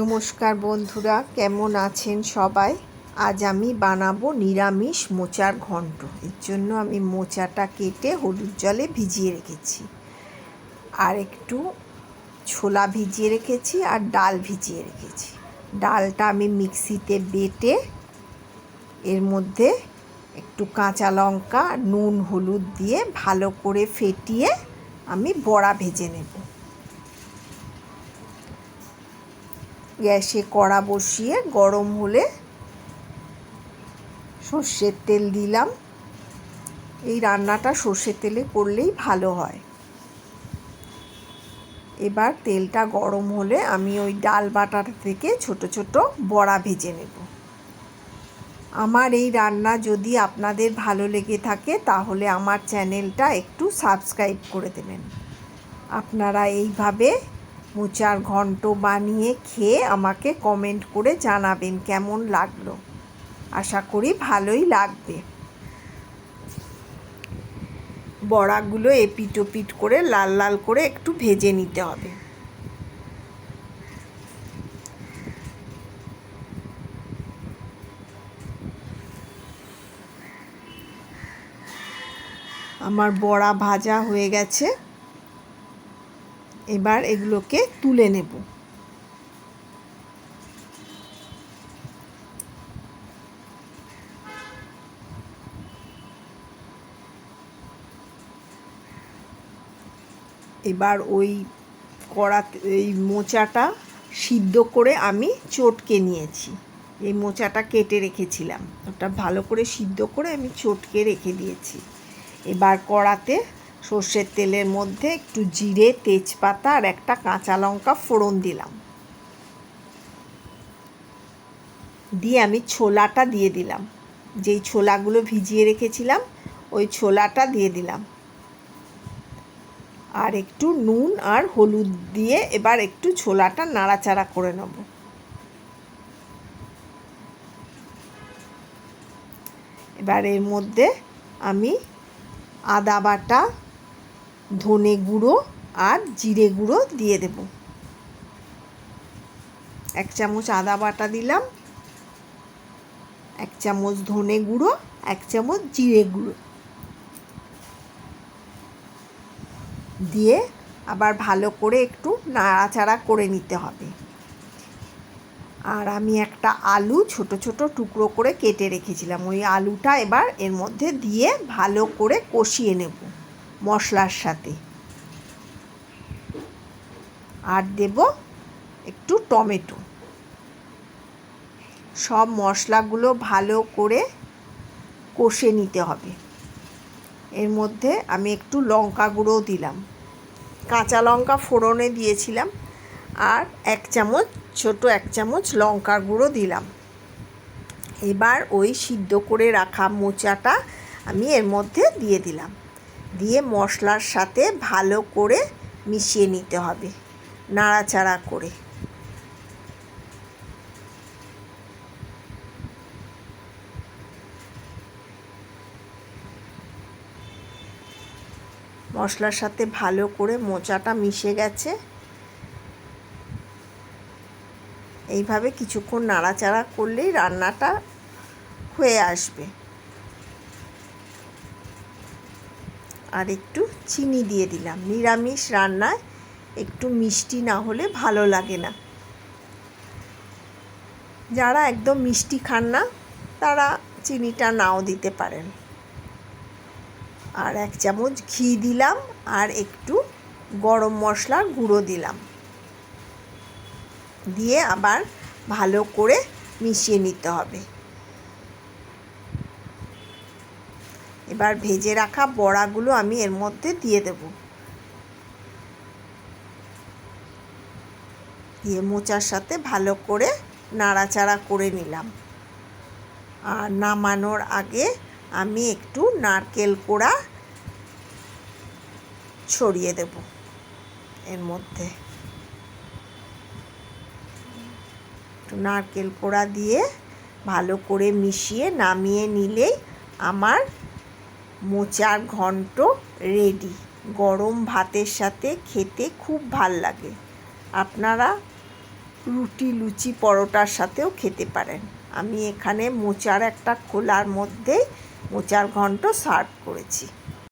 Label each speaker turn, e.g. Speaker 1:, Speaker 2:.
Speaker 1: নমস্কার বন্ধুরা, কেমন আছেন সবাই? আজ আমি বানাবো নিরামিষ মোচার ঘন্ট এর জন্য আমি মোচাটা কেটে হলুদ জলে ভিজিয়ে রেখেছি। আর একটু ছোলা ভিজিয়ে রেখেছি আর ডাল ভিজিয়ে রেখেছি। ডালটা আমি মিক্সিতে বেটে এর মধ্যে একটু কাঁচা লঙ্কা, নুন, হলুদ দিয়ে ভালো করে ফেটিয়ে আমি বড়া ভেজে নেব। গ্যাসে কড়া বসিয়ে গরম হলে সর্ষের তেল দিলাম। এই রান্নাটা সর্ষের তেলে করলেই ভালো হয়। এবার তেলটা গরম হলে আমি ওই ডাল বাটার থেকে ছোট ছোট বড়া ভেজে নেব। আমার এই রান্না যদি আপনাদের ভালো লেগে থাকে তাহলে আমার চ্যানেলটা একটু সাবস্ক্রাইব করে দেবেন। আপনারা এইভাবে মোচার ঘন্ট বানিয়ে খেয়ে আমাকে কমেন্ট করে জানাবেন কেমন লাগল। আশা করি ভালোই লাগবে। বড়াগুলো এপিট ওপিট করে লাল লাল করে একটু ভেজে নিতে হবে। আমার বড়া ভাজা হয়ে গেছে। এবার এগুলোকে তুলে নেব। এবার ওই কড়া এই মোচাটা সিদ্ধ করে আমি চটকে নিয়েছি। এই মোচাটা কেটে রেখেছিলাম। ওটা ভালো করে সিদ্ধ করে আমি চটকে রেখে দিয়েছি। এবার কড়াতে সর্ষের তেলের মধ্যে একটু জিরে, তেজপাতা আর একটা কাঁচা লঙ্কা ফোড়ন দিলাম। দিয়ে আমি ছোলাটা দিয়ে দিলাম। যেই ছোলাগুলো ভিজিয়ে রেখেছিলাম, ওই ছোলাটা দিয়ে দিলাম। আর একটু নুন আর হলুদ দিয়ে এবার একটু ছোলাটা নাড়াচাড়া করে নেব। এবার এর মধ্যে আমি আদা বাটা ধনে গুঁড়ো আর জিরে গুঁড়ো দিয়ে দেব। এক চামচ আদা বাটা দিলাম, এক চামচ ধনে গুঁড়ো, এক চামচ জিরে গুঁড়ো। দিয়ে আবার ভালো করে একটু নাড়াচাড়া করে নিতে হবে। আর আমি একটা আলু ছোট ছোট টুকরো করে কেটে রেখেছিলাম, ওই আলুটা এবার এর মধ্যে দিয়ে ভালো করে কষিয়ে নেব। মশলার সাথে। আর দেব একটু টমেটো। সব মশলাগুলো ভালো করে কষে নিতে হবে। এর মধ্যে আমি একটু লঙ্কা গুঁড়োও দিলাম। কাঁচা লঙ্কা ফোড়নে দিয়েছিলাম আর এক চামচ, ছোট এক চামচ লঙ্কার গুঁড়ো দিলাম। এবার ওই সিদ্ধ করে রাখা মোচাটা আমি এর মধ্যে দিয়ে দিলাম। দিয়ে মশলার সাথে ভালো করে মিশিয়ে নিতে হবে, নাড়াচাড়া করে। মশলার সাথে ভালো করে মোচাটা মিশে গেছে। এইভাবে কিছুক্ষণ নাড়াচাড়া করলেই রান্নাটা হয়ে আসবে। আর একটু চিনি দিয়ে দিলাম। নিরামিষ রান্নায় একটু মিষ্টি না হলে ভালো লাগে না। যারা একদম মিষ্টি খান না, তারা চিনিটা নাও দিতে পারেন। আর এক চামচ ঘি দিলাম আর একটু গরম মশলার গুঁড়ো দিলাম। দিয়ে আবার ভালো করে মিশিয়ে নিতে হবে। এবার ভেজে রাখা বড়াগুলো আমি এর মধ্যে দিয়ে দেব। দিয়ে মোচার সাথে ভালো করে নাড়াচাড়া করে নিলাম। আর নামানোর আগে আমি একটু নারকেল কোড়া ছড়িয়ে দেব এর মধ্যে। একটু নারকেল কোড়া দিয়ে ভালো করে মিশিয়ে নামিয়ে নিলেই আমার মোচার ঘন্ট রেডি গরম ভাতের সাথে খেতে খুব ভালো লাগে। আপনারা রুটি, লুচি, পরোটার সাথেও খেতে পারেন। আমি এখানে মোচার একটা খোলার মধ্যে মোচার ঘন্ট সার্ভ করেছি।